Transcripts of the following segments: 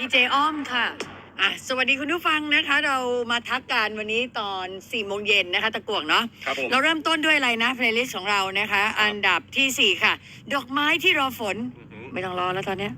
ดีเจอ้อมค่ะอะสวัสดีคุณผู้ฟังนะคะ เรามาทักกันวันนี้ตอน4ี่โมงเย็นนะคะตะกวงเนาะครับผม เราเริ่มต้นด้วยอะไรนะเพลย์ลิสต์ของเรานะคะ อันดับทีสี่4 ค่ะ ดอกไม้ที่รอฝน อื้อหือไม่ต้องรอแล้วตอนเนี้ย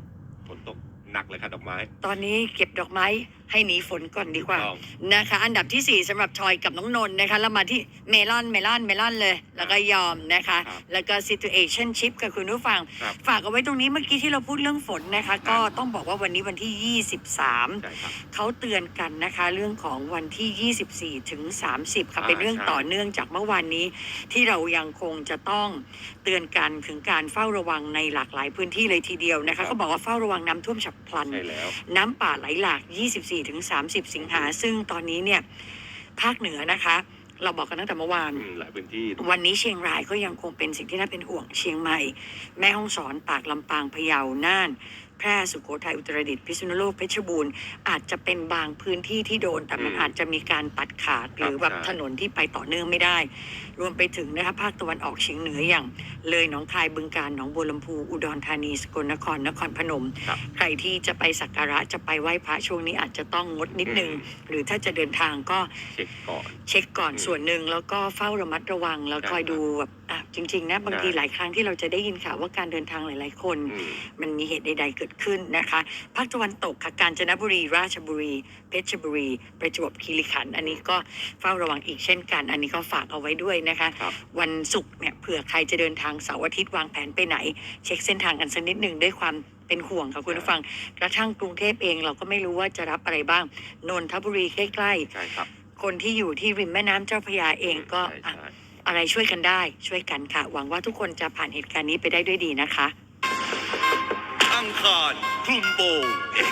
ฝนตกหนักเลยค่ะดอกไม้ ตอนนี้เก็บดอกไม้ ให้หนีฝนก่อนดีกว่าถูต้อง นะคะ อันดับที่ 4สำหรับทอยกับน้องนนท์นะคะ แล้วมาที่เมลอนเมลอนเมลอนเลย แล้วก็ยอมนะคะ ครับแล้วก็ situation ship กับคุณผู้ฟัง ครับฝากเอาไว้ตรงนี้เมื่อกี้ที่เราพูดเรื่องฝนนะคะ ก็ต้องบอกว่าวันนี้วันที่ 23 ใช่ครับ เขาเตือนกันนะคะเรื่องของวันที่ 24 ถึง 30 ค่ะอ่าเป็นเรื่องใช่ต่อเนื่องจากเมื่อวานนี้ ที่เรายังคงจะต้องเตือนกันถึงการเฝ้าระวังในหลากหลายพื้นที่เลยทีเดียวนะคะเขาบอกว่าเฝ้าระวังน้ำท่วมฉับพลัน ใช่แล้ว น้ำป่าไหลหลาก 24ถึง30 สิงหาซึ่งตอนนี้เนี่ยภาคเหนือนะคะ เราบอกกันตั้งแต่เมื่อวานอืมหลายพื้นที่วันนี้เชียงรายก็ยังคงเป็นสิ่งที่น่าเป็นห่วงเชียงใหม่ แม่ฮ่องสอนตากลำปางพะเยาน่าน แพร่สุโขทัยอุตรดิตถ์พิษณุโลกเพชรบูรณ์อาจจะเป็นบางพื้นที่ที่โดนแต่มันอืมอาจจะมีการตัดขาดหรือแบบใช่ถนนที่ไปต่อเนื่องไม่ได้ รวมไปถึงนะคะภาคตะวันออกเฉียงเหนืออย่าง เลยหนองคายบึงการหนองบัวลำพูอุดรธานีสกลนครนครพนม ครับ ใครที่จะไปสักการะจะไปไหว้พระช่วงนี้อาจจะต้องงดนิดนึงอืมหรือถ้าจะเดินทางก็ เช็คก่อน เช็คก่อนอืมส่วนหนึ่งแล้วก็เฝ้าระมัดระวังแล้วครับคอยดูแบบอะจริง ๆ นะ บางทีใช่หลายครั้งที่เราจะได้ยินข่าวว่าการเดินทางหลาย ๆ คน อืม มันมีเหตุใด ๆ เกิดขึ้นนะคะ ภาคตะวันตกค่ะกาญจนบุรี ราชบุรี เพชรบุรี ประจวบคีรีขันธ์อันนี้ก็เฝ้าระวังอีกเช่นกัน อันนี้ก็ฝากเอาไว้ด้วยนะคะ ครับ วันศุกร์เนี่ยเผื่อใครจะเดินทางเสาร์อาทิตย์วางแผนไปไหน เช็คเส้นทางกันสักนิดหนึ่งด้วยความเป็นห่วงค่ะคุณผู้ฟัง กระทั่งกรุงเทพเองเราก็ไม่รู้ว่าจะรับอะไรบ้าง นนทบุรีใกล้ๆใช่ครับคนที่อยู่ที่ริมแม่น้ำเจ้าพระยาเองก็ใช่อะใช่ อะไรช่วยกันได้ช่วยกันค่ะ หวังว่าทุกคนจะผ่านเหตุการณ์นี้ไปได้ด้วยดีนะคะ อังคารคลุมโปง X ส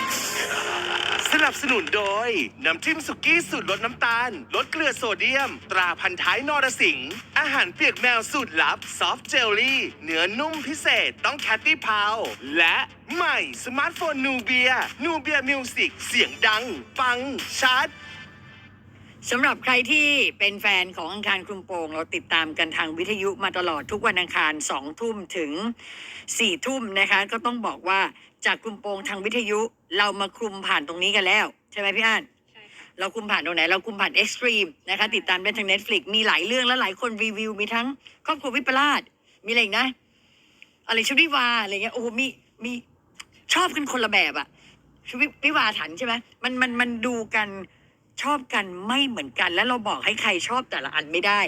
นับสนุนโดย น้ำจิ้มสุกี้สูตรลดน้ำตาล ลดเกลือโซเดียม ตราพันท้ายนรสิงห์อาหารเปียกแมวสูตรลับ ซอฟต์เจลลี่ เนื้อนุ่มพิเศษต้องแคตตี้พาว และใหม่สมาร์ทโฟนนูเบียนูเบียมิวสิกเสียงดัง ฟังชัด สำหรับใครที่เป็นแฟนของอังคารคลุมโปง เราติดตามกันทางวิทยุมาตลอดทุกวันอังคารสองทุ่มถึงสี่ทุ่มนะคะ ก็ต้องบอกว่าจากคลุมโปงทางวิทยุเรามาคลุมผ่านตรงนี้กันแล้ว ใช่ไหมพี่อันเราคุมผ่านตรงไหน เราคุมผ่านเอ็กซ์ตรีมนะคะ ติดตามได้ทาง Netflix มีหลายเรื่องและหลายคนรีวิว มีทั้งครอบครัววิปลาสมีอะไรอีกนะ อะไรชุดวิวาอะไรเงี้ยโอ้โหมีมีชอบกันคนละแบบอะชุดวิวิวาถันใช่ไหมมันมันมันดูกัน ชอบกันไม่เหมือนกัน แล้วเราบอกให้ใครชอบแต่ละอันไม่ได้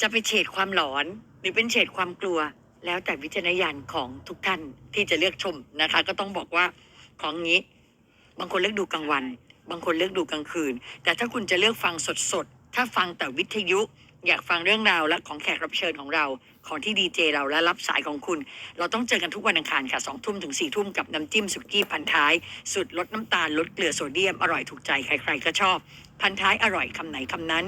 จะไปเฉดความหลอน หรือเป็นเฉดความกลัว แล้วแต่วิจารณญาณของทุกท่านที่จะเลือกชมนะคะ ก็ต้องบอกว่าของนี้ บางคนเลือกดูกลางวัน บางคนเลือกดูกลางคืน แต่ถ้าคุณจะเลือกฟังสดๆถ้าฟังแต่วิทยุ อยากฟังเรื่องราวและของแขกรับเชิญของเราของที่ดีเจเราและรับสายของคุณ เราต้องเจอกันทุกวันอังคารค่ะสองทุ่มถึงสี่ทุ่มกับน้ำจิ้มสุกี้พันท้าย สุดลดน้ำตาลลดเกลือโซเดียม อร่อยถูกใจใคร ๆ ก็ชอบ พันท้ายอร่อยคำไหนคำนั้น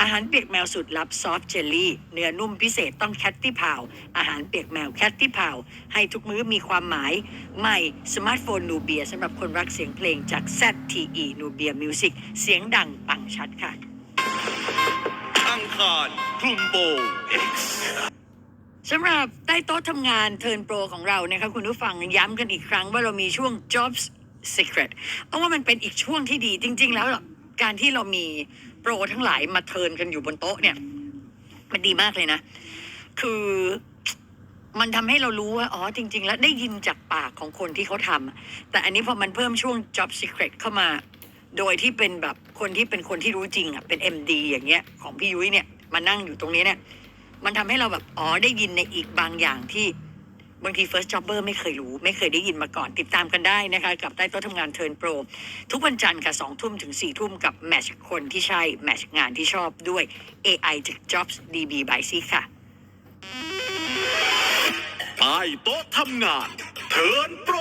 อาหารเปียกแมวสุดลับซอฟต์เจลลี่ เนื้อนุ่มพิเศษต้องแคตตี้พาว อาหารเปียกแมวแคตตี้พาว ให้ทุกมื้อมีความหมาย ใหม่สมาร์ทโฟนนูเบียสำหรับคนรักเสียงเพลงจาก ZTE นูเบียมิวสิกเสียงดังปังชัดค่ะ คารคลุมโปง X สำหรับใต้โต๊ะทำงานเทิร์นโปรของเรานะคะคุณผู้ฟังย้ำกันอีกครั้งว่าเรามีช่วง jobs secret เพราะว่ามันเป็นอีกช่วงที่ดีจริง ๆ แล้วการที่เรามีโปรทั้งหลายมาเทิร์นกันอยู่บนโต๊ะเนี่ย มันดีมากเลยนะ คือมันทำให้เรารู้ว่า อ๋อ จริง ๆ แล้วได้ยินจากปากของคนที่เขาทำอะแต่อันนี้พอมันเพิ่มช่วง job secret เข้ามา โดยที่เป็นแบบคนที่เป็นคนที่รู้จริงอะเป็น MD อย่างเงี้ยของพี่ยุ้ยเนี่ยมานั่งอยู่ตรงนี้เนี่ย มันทำให้เราแบบอ๋อได้ยินในอีกบางอย่างที่บางที first jobber ไม่เคยรู้ ไม่เคยได้ยินมาก่อนติดตามกันได้นะคะ กับใต้โต๊ะทำงานเทิร์นโปร ทุกวันจันทร์ค่ะสองทุ่มถึงสี่ทุ่มกับแมชคนที่ใช่ แมชงานที่ชอบด้วย AI จาก Jobs DB by C ค่ะใต้โต๊ะทำงานเทิร์นโปร